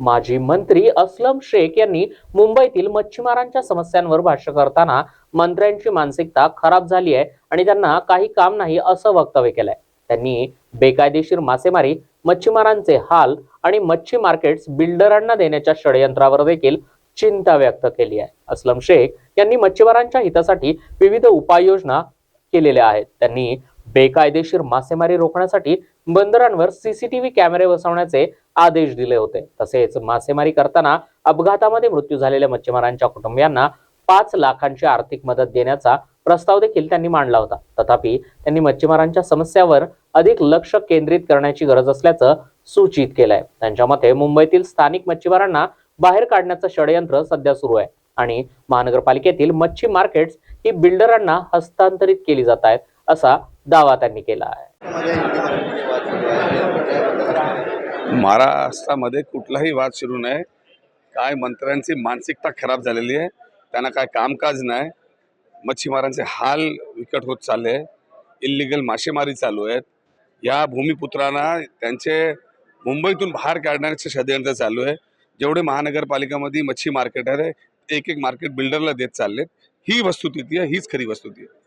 माजी मंत्री असलम शेख यांनी मुंबईतील मच्छीमारांच्या समस्यांवर भाष्य करताना मंत्र्यांची मानसिकता खराब झाली आहे आणि त्यांना काही काम नाही असं वक्तव्य केलंय. त्यांनी बेकायदेशीर मासेमारी मच्छीमारांचे हाल आणि मच्छी मार्केट्स बिल्डरांना देण्याच्या षडयंत्रावर देखील चिंता व्यक्त केली आहे. अस्लम शेख यांनी मच्छीमारांच्या हितासाठी विविध उपाययोजना केलेल्या आहेत. त्यांनी बेकायदेशीर मासेमारी रोखण्यासाठी बंदरांवर सीसीटीव्ही कॅमेरे बसवण्याचे आदेश दिले होते. तसेच मासेमारी करताना अपघातामध्ये मृत्यू झालेल्या मच्छीमारांच्या कुटुंबियांना पाच लाखांची आर्थिक मदत देण्याचा प्रस्ताव देखील त्यांनी मांडला होता. तथापि त्यांनी मच्छीमारांच्या समस्यावर अधिक लक्ष केंद्रित करण्याची गरज असल्याचं सूचित केलंय. त्यांच्या मते मुंबईतील स्थानिक मच्छीमारांना बाहेर काढण्याचं षडयंत्र सध्या सुरू आहे आणि महानगरपालिकेतील मच्छी मार्केट्स ही बिल्डरांना हस्तांतरित केली जात आहेत असा दावा त्यांनी केला आहे. महाराष्ट्रामध्ये कुठलाही वाद सुरू नाही. काय मंत्र्यांची मानसिकता खराब झालेली आहे. त्यांना काय कामकाज नाही. मच्छीमारांचे हाल विकट होत चालले इल्लिगल मासेमारी चालू आहेत. या भूमिपुत्रांना त्यांचे मुंबईतून बाहेर काढण्याचे षडयंत्र चालू आहे. जेवढे महानगरपालिकामध्ये मच्छी मार्केट आहे एक एक मार्केट बिल्डरला देत चाललेत. ही वस्तुस्थिती आहे हीच खरी वस्तुस्थिती आहे.